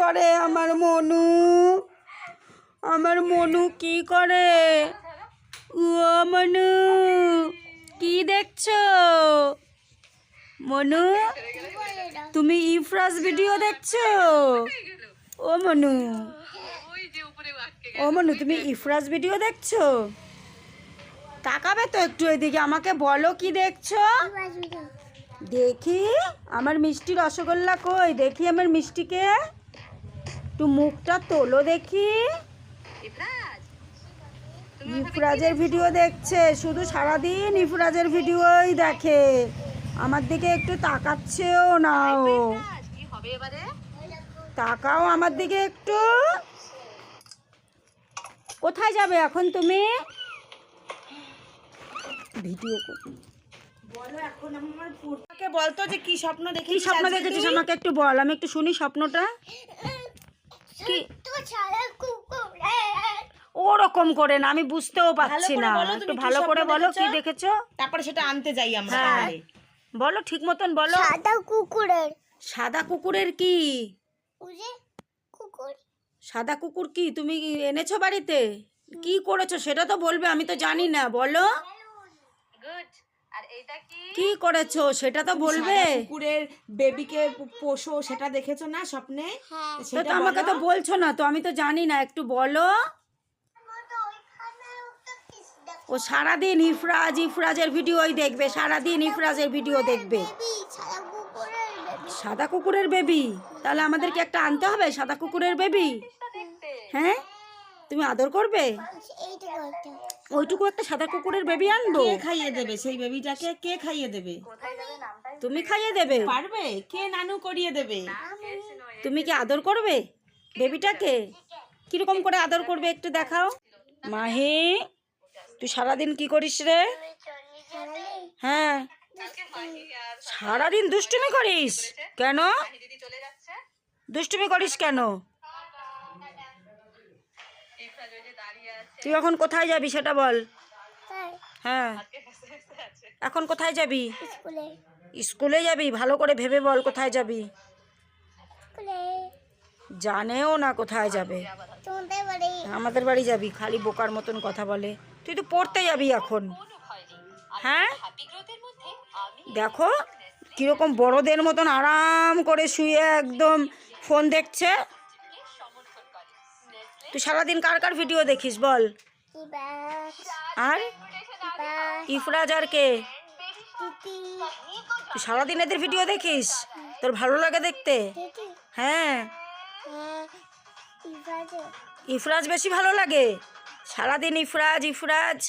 করে আমার মনু? আমার মনু কি করে? ও মনু কি দেখছ? মনু তুমি ইফরাজ ভিডিও দেখছ? ও মনু ও মনু তুমি ইফরাজ ভিডিও দেখছ? তাকাবে তো একটু এদিকে আমাকে বলো কি দেখছ? দেখি আমার মিষ্টি রসগোল্লা কই? দেখি আমার মিষ্টিকে। একটু মুখটা তোলো দেখি। ইফরাজের ভিডিও দেখছে শুধু সারাদিন ইফরাজের ভিডিওই দেখে। আমার দিকে একটু তাকাচ্ছেও না ও। তাকাও আমার দিকে একটু। কোথায় যাবে এখন তুমি? ভিডিও বলো এখন আমার বলতো যে কি স্বপ্ন দেখেছিস স্বপ্ন দেখেছিস? আমাকে একটু বল আমি একটু শুনি স্বপ্নটা। কি? ওরকম করে না আমি বুঝতেও পারছি না। বলো, একটু তুমি ভালো করে বলো কি দেখেছ? তারপরে সেটা আনতে যাই আমরা হ্যাঁ। বলো ঠিক মতন বলো। সাদা কুকুরের। সাদা কুকুরের কি? কুকুর। সাদা কুকুর কি? তুমি এনেছো বাড়িতে? কি করেছ? সেটা তো বলবে আমি তো জানি না। বলো। কি? কি করেছ? সেটা তো বলবে। কুকুরের বেবিকে পোষো সেটা দেখেছ না স্বপ্নে? হ্যাঁ। সেটা তো আমাকে তো বলছো না তো আমি তো জানি না একটু বলো। ও সারাদিন ইফরাজ ইফরাজের ভিডিওই দেখবে সারাদিন ইফরাজের ভিডিও দেখবে। বেবি সাদা কুকুরের বেবি সাদা কুকুরের বেবি তাহলে আমাদেরকে একটা আনতে হবে সাদা কুকুরের বেবি হ্যাঁ? তুমি আদর করবে? ওইটুকু একটা সাদা কুকুরের বেবি আনব। কে খাইয়ে দেবে? সেই বেবিটাকে কে খাইয়ে দেবে? তুমি খাইয়ে দেবে। পারবে? কে নানু করিয়ে দেবে? তুমি কি আদর করবে বেবিটাকে কীরকম করে আদর করবে একটু দেখাও। মাহি তুই সারাদিন কি করিস রে? হ্যাঁ। সারাদিন দুষ্টুমি করিস? কেন? দুষ্টুমি করিস কেন? তুই এখন কোথায় যাবি সেটা বল। হ্যাঁ। এখন কোথায় যাবি? স্কুলে। যাবি? ভালো করে ভেবে বল কোথায় যাবি। জানেও না কোথায় যাবে। আমাদের বাড়ি যাবি খালি বোকার মতন কথা বলে। তুই তো পড়তে যাবি এখন। হ্যাঁ? দেখো কীরকম বড়দের মতন আরাম করে শুয়ে একদম ফোন দেখছে। তুই সারাদিন কার কার ভিডিও দেখিস বল? আর? ইফরাজ আর কে? তুই সারাদিন এদের ভিডিও দেখিস? তোর ভালো লাগে দেখতে? হ্যাঁ। ইফরাজ বেশি ভালো লাগে? সারাদিন ইফরাজ ইফরাজ।